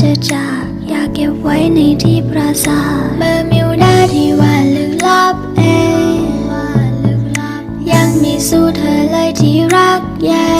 จะจากอยากเก็บไว้ในที่ประสาทเบอร์มิวดาที่ว่าลึกลับเองยังมีสู้เธอเลยที่รักใหญ่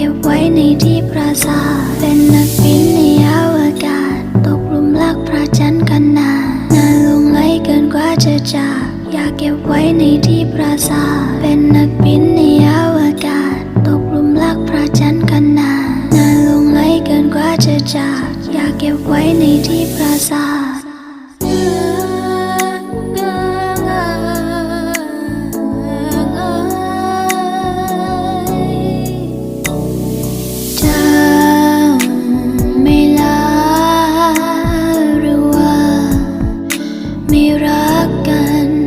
กเก็บไว้ในที่ปราสาทเป็นนักบินในอวกาศ ตกหลุมรักพระจันทร์กันนาน่าหลงไหลเกินกว่าจะจากอยากเก็บไว้ในที่ปราสาทเป็นนักบินในอวกาศ ตกหลุมรักพระจันทร์กันนาน่าหลงไหลเกินกว่าจะจากอยากเก็บไว้ในที่ปราสาท 感